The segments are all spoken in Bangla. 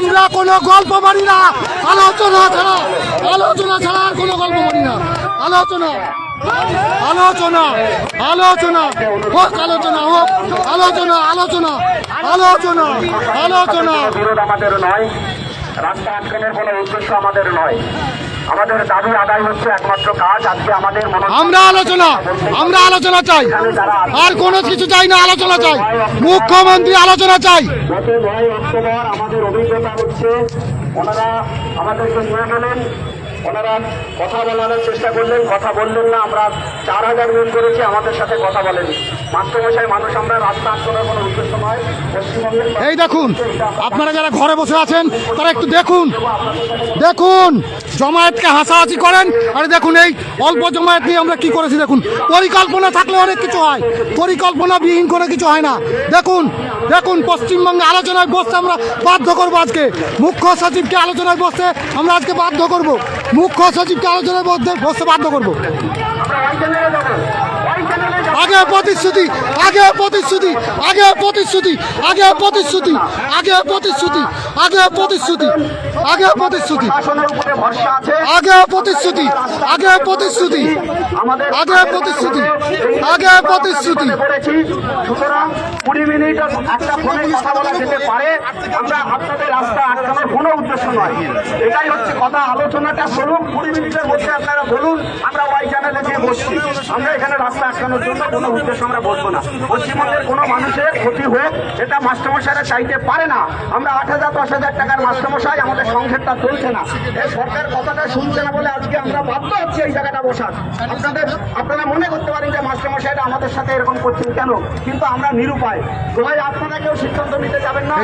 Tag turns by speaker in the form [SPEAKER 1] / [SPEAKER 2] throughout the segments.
[SPEAKER 1] আমরা কোনো গল্প মানি না। আলোচনা ছাড়া আলোচনা ছাড়া আর কোনো গল্প মানি না। আলোচনা আলোচনা আলোচনা, হোক আলোচনা হোক আলোচনা আলোচনা আলোচনা আলোচনা।
[SPEAKER 2] রাস্তা আটকানোর কোনো উদ্দেশ্য আমাদের নয়। আমাদের দাবি আদায় হচ্ছে একমাত্র কাজ আজকে আমাদের মনে
[SPEAKER 1] আমরা আলোচনা আমরা আলোচনা চাই। আর কোনো কিছু চাই না আলোচনা চাই। মুখ্যমন্ত্রী আলোচনা চাই।
[SPEAKER 2] গত নয় অক্টোবর আমাদের অভিজ্ঞতা হচ্ছে ওনারা আমাদেরকে নিয়ে গেলেন। ওনারা কথা বলানোর চেষ্টা করলেন কথা বললেন না আমরা চার হাজার মিনিট করেছি আমাদের সাথে কথা বলেনি। মাস্টারমশাই মানুষ আমরা রাস্তা আটকানোর কোনো উদ্দেশ্য নয় পশ্চিমবঙ্গের
[SPEAKER 1] এই দেখুন আপনারা যারা ঘরে বসে আছেন তারা একটু দেখুন দেখুন জমায়েতকে হাসাহাসি করেন আরে দেখুন এই অল্প জমায়েত নিয়ে আমরা কি করেছি দেখুন পরিকল্পনা থাকলে অনেক কিছু হয় পরিকল্পনা বিহীন করে কিছু হয় না। দেখুন দেখুন পশ্চিমবঙ্গে আলোচনায় বসতে আমরা বাধ্য করব আজকে। মুখ্য সচিবকে আলোচনায় বসতে আমরা আজকে বাধ্য করব। মুখ্য সচিবকে আলোচনায় মধ্যে বসতে বাধ্য করব আগে প্রতিশ্রুতি আগে প্রতিশ্রুতি আগে প্রতিশ্রুতি আগে প্রতিশ্রুতি আগে প্রতিশ্রুতি আগে প্রতিশ্রুতি আগে প্রতিশ্রুতি আগে প্রতিশ্রুতি আগে প্রতিশ্রুতি আগে প্রতিশ্রুতি আগে প্রতিশ্রুতি
[SPEAKER 2] কুড়ি মিনিট একটা ফোনে কথা বলা যেতে পারে। আমরা আপনাদের রাস্তা আটকানোর কোনো উদ্দেশ্য নয়। এটাই হচ্ছে কথা। আলোচনাটা চলুক, কুড়ি মিনিটের মধ্যে আপনারা বলুন। আমরা ওয়াই চ্যানেলে গিয়ে বসছি। আমরা এখানে রাস্তা আটকানোর জন্য কোনো উদ্দেশ্য আমরা বসবো না। পশ্চিমবঙ্গের কোনো মানুষের ক্ষতি হোক এটা মাস্টারমশাইরা চাইতে পারে না। আমরা আট হাজার, দশ হাজার টাকার মাস্টারমশাই, আমাদের সংসারটা চলছে না। এই সরকার কথাটা শুনছে না বলে আজকে আমরা বাধ্য হচ্ছি এই জায়গাটা বসার। আপনাদের, আপনারা মনে করতে পারেন যে মাস্টারমশাইরা আমাদের সাথে এরকম করছেন কেন? কিন্তু আমরা নিরুপায়। সবাই আপনারা কেউ সিদ্ধান্ত নিতে যাবেন না।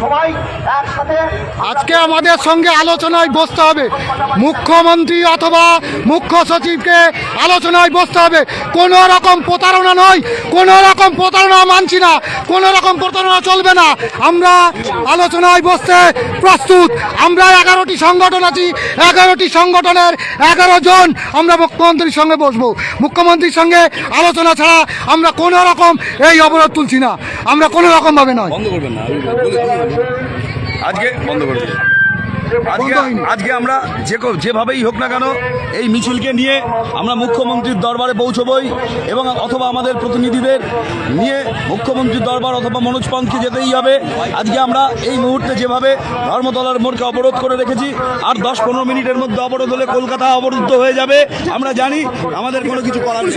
[SPEAKER 2] সবাই একসাথে
[SPEAKER 1] আজকে আমাদের সঙ্গে আলোচনায় বসতে হবে। মুখ্যমন্ত্রী অথবা মুখ্য সচিবকে আলোচনায় বসতে হবে। কোনো রকম প্রতারণা নয়। কোনো রকম প্রতারণা মানছি না। কোনো রকম প্রতারণা চলবে না। আমরা আলোচনায় বসতে প্রস্তুত। আমরা এগারোটি সংগঠন আছি। এগারোটি সংগঠনের এগারো জন আমরা মুখ্যমন্ত্রীর সঙ্গে বসবো। মুখ্যমন্ত্রীর সঙ্গে আলোচনা ছাড়া আমরা কোনো রকম এই অবরোধ তুলছি না। আমরা কোনো রকমভাবে নয়।
[SPEAKER 3] বন্ধ করবেন না। আজকে বন্ধ করবেন আজকে আজকে আমরা যে যেভাবেই হোক না কেন এই মিছিলকে নিয়ে আমরা মুখ্যমন্ত্রীর দরবারে পৌঁছবই এবং অথবা আমাদের প্রতিনিধিদের নিয়ে মুখ্যমন্ত্রীর দরবার অথবা মনোজ পন্থকে যেতেই হবে। আজকে আমরা এই মুহূর্তে যেভাবে ধর্মতলার মোড়কে অবরোধ করে রেখেছি আর দশ পনেরো মিনিটের মধ্যে অবরোধ হলে কলকাতা অবরুদ্ধ হয়ে যাবে আমরা জানি আমাদের কোনো কিছু করার নেই।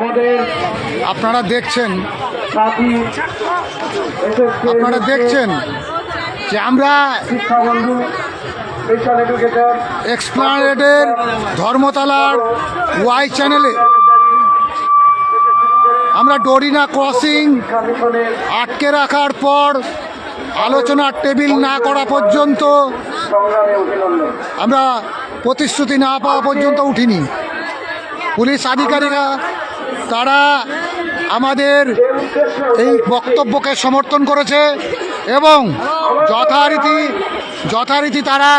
[SPEAKER 2] আমাদের
[SPEAKER 1] আপনারা দেখছেন আপনারা দেখছেন যে আমরা এক্সপ্লানেডের ধর্মতলার ওয়াই চ্যানেলে আমরা ডোরিনা ক্রসিং আটকে রাখার পর আলোচনার টেবিল না করা পর্যন্ত আমরা প্রতিশ্রুতি না পাওয়া পর্যন্ত উঠিনি। পুলিশ আধিকারিকরা তারা আমাদের এই বক্তব্যকে সমর্থন করেছে এবং যথারীতি যথারীতি তারা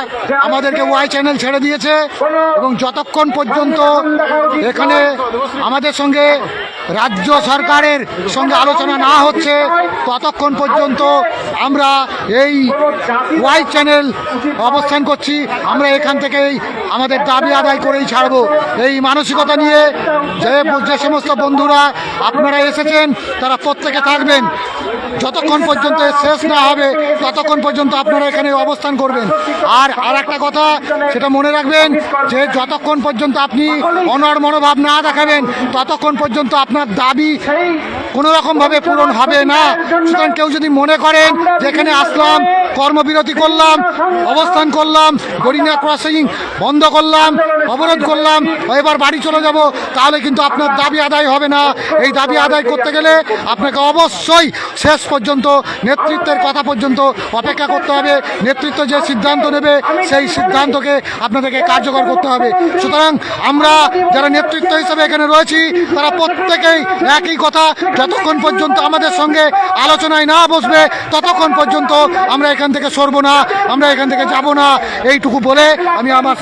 [SPEAKER 1] আমাদেরকে ওয়াই চ্যানেল ছেড়ে দিয়েছে এবং যতক্ষণ পর্যন্ত এখানে আমাদের সঙ্গে রাজ্য সরকারের সঙ্গে আলোচনা না হচ্ছে, ততক্ষণ পর্যন্ত আমরা এই ওয়াই চ্যানেল অবস্থান করছি। আমরা এখান থেকেই আমাদের দাবি আদায় করেই ছাড়বো। এই মানসিকতা নিয়ে যে যে সমস্ত বন্ধুরা আপনারা এসেছেন, তারা প্রত্যেকে থাকবেন। যতক্ষণ পর্যন্ত শেষ না হবে, ততক্ষণ পর্যন্ত আপনারা এখানে অবস্থান করবেন। আর আর একটা কথা, সেটা মনে রাখবেন যে যতক্ষণ পর্যন্ত আপনি অনর মনোভাব না দেখাবেন, ততক্ষণ পর্যন্ত আপনার দাবি কোনো রকমভাবে পূরণ হবে না। সুতরাং কেউ যদি মনে করেন যে এখানে আসলাম, কর্মবিরতি করলাম, অবস্থান করলাম, গরিনা ক্রসিং, বন্ধ করলাম, অবরোধ করলাম, এবার বাড়ি চলে যাব, তাহলে কিন্তু আপনার দাবি আদায় হবে না। এই দাবি আদায় করতে গেলে আপনাকে অবশ্যই শেষ পর্যন্ত নেতৃত্বের কথা পর্যন্ত অপেক্ষা করতে হবে। নেতৃত্ব যে সিদ্ধান্ত নেবে, সেই সিদ্ধান্তকে আপনাদেরকে কার্যকর করতে হবে। সুতরাং আমরা যারা নেতৃত্ব হিসেবে এখানে রয়েছি, তারা প্রত্যেকেই একই কথা, যতক্ষণ পর্যন্ত আমাদের সঙ্গে আলোচনায় না বসবে, ততক্ষণ পর্যন্ত আমরা এখান থেকে সরবো না, আমরা এখান থেকে যাব না। এইটুকু বলে আমি আমার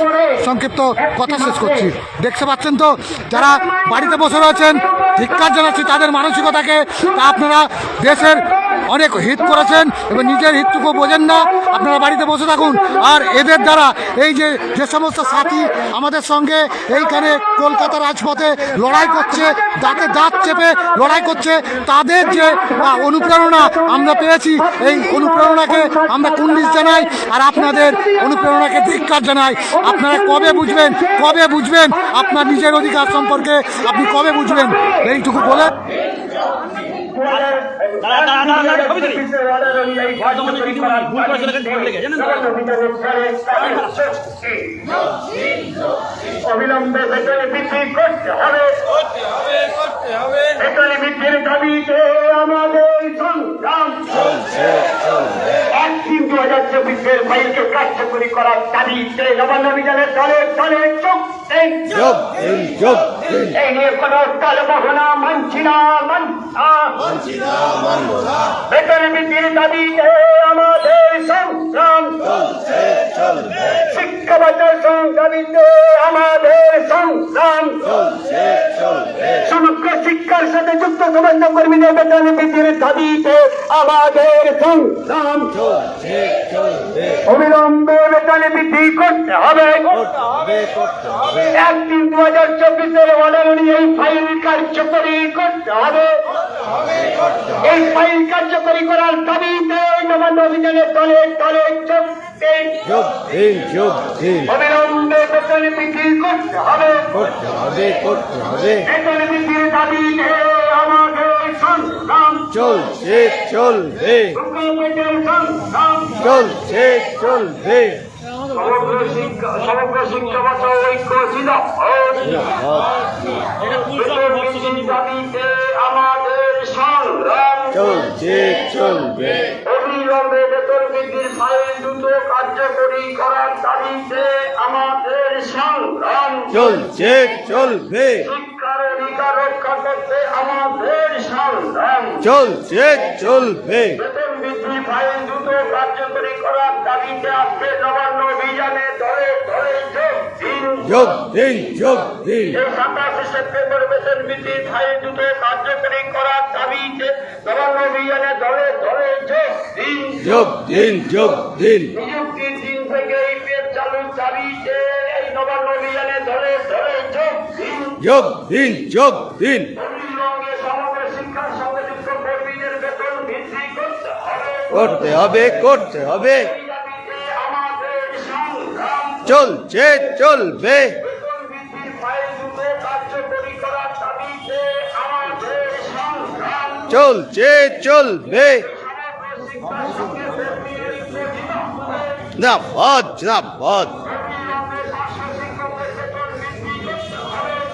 [SPEAKER 1] সংক্ষিপ্ত কথা শেষ করছি। দেখতে পাচ্ছেন তো, যারা বাড়িতে বসে রয়েছেন ধিক্ষার জানাচ্ছি তাদের মানসিকতাকে, তা আপনারা দেশের অনেক হিত করেছেন এবং নিজের হিতটুকু বোঝেন না, আপনারা বাড়িতে বসে থাকুন। আর এদের দ্বারা এই যে যে সমস্ত সাথী আমাদের সঙ্গে এইখানে কলকাতা রাজপথে লড়াই করছে, দাঁতে দাঁত চেপে লড়াই করছে, তাদের যে অনুপ্রেরণা আমরা পেয়েছি, এই অনুপ্রেরণাকে আমরা কুন্ডিস জানাই, আর আপনাদের অনুপ্রেরণাকে ধিক্কার জানাই। আপনারা কবে বুঝবেন কবে বুঝবেন, আপনার নিজের অধিকার সম্পর্কে আপনি কবে বুঝবেন? এইটুকু বলে
[SPEAKER 2] অবিলম্বে বেতন বৃদ্ধি করতে হবে বেতন বৃদ্ধির দাবিতে আমাদের সংগ্রাম এক দু হাজার চব্বিশের ফাইলকে কার্যকরী করার দাবিতে নবান্ন অভিযানের দলে দলে এই এই নিয়ে কোন কালবহনা মানছি না মানছি না। বেতন বৃদ্ধির দাবিতে আমাদের সংগ্রাম শিক্ষা সংগ্রামীতে আমাদের সংগ্রাম সমগ্র শিক্ষার সাথে যুক্ত সমস্ত কর্মীদের বেতন বৃদ্ধির দাবিতে আমাদের সংগ্রাম অবিলম্বে বেতন বৃদ্ধি করতে হবে। এক তিন দু হাজার চব্বিশের অনুযায়ী এই ফাইল কার্যকরী করতে হবে। এই ফাইল কার্যকরী করার দাবিতে নবান্ন অভিযানের দলে দলে অবিলম্বে বেতন বৃদ্ধি করতে হবে। বেতন বৃদ্ধির দাবিতে আমাদের সংগ্রাম
[SPEAKER 4] চলছে চলবে।
[SPEAKER 2] সংগ্রাম।
[SPEAKER 4] চলছে চলবে।
[SPEAKER 2] সমগ্র শিক্ষা সমগ্র শিক্ষা ভাষা ঐক্য ছিল। দাবিতে আমাদের সংগ্রাম।
[SPEAKER 4] চলছে চলবে।
[SPEAKER 2] অবিলম্বে বেতন বৃদ্ধির ফাইল দ্রুত কার্যকরী করার দাবিতে আমাদের সংগ্রাম।
[SPEAKER 4] চলছে চলবে।
[SPEAKER 2] শিক্ষার অধিকার রক্ষা করতে আমাদের সংগ্রাম।
[SPEAKER 4] চলছে চলবে।
[SPEAKER 2] বেতন বৃদ্ধি ফাইল দ্রুত কার্যকরী নবান্ন অভিযানে যোগ দিন।
[SPEAKER 4] যোগ দিন
[SPEAKER 2] সাতাশে সেপ্টেম্বর বেতন বৃদ্ধি দ্রুত কার্যকরী করার দাবিতে নবান্ন অভিযানে যোগ দিন।
[SPEAKER 4] যোগ দিন যোগ দিন।
[SPEAKER 2] নিযুক্তির দিন থেকে এই দাবিতে এই নবান্ন অভিযানে ধরে ধরে যোগ দিন।
[SPEAKER 4] যোগ দিন যোগ দিন।
[SPEAKER 2] অবিলম্বে সমগ্র শিক্ষার সঙ্গে যুক্ত কর্মীদের বেতন বৃদ্ধি করতে হবে।
[SPEAKER 4] করতে হবে করতে হবে। চলছে চলবে।
[SPEAKER 2] সঙ্গে কর্মীদের
[SPEAKER 4] জিন্দাবাদ জিন্দাবাদ।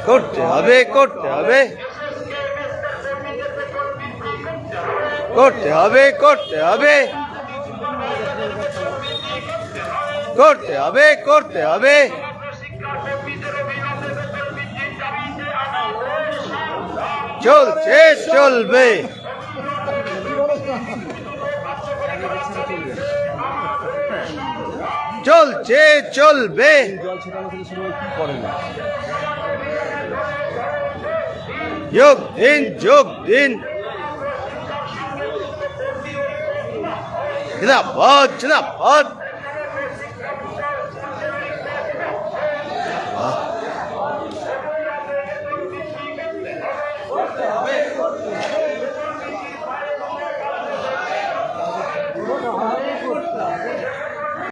[SPEAKER 2] করতে হবে করতে হবে।
[SPEAKER 4] করতে হবে করতে হবে। করতে হবে করতে হবে। চলছে চলবে। চলছে চলবে। যোগ দিন যোগ দিন। জিন্দাবাদ জিন্দাবাদ।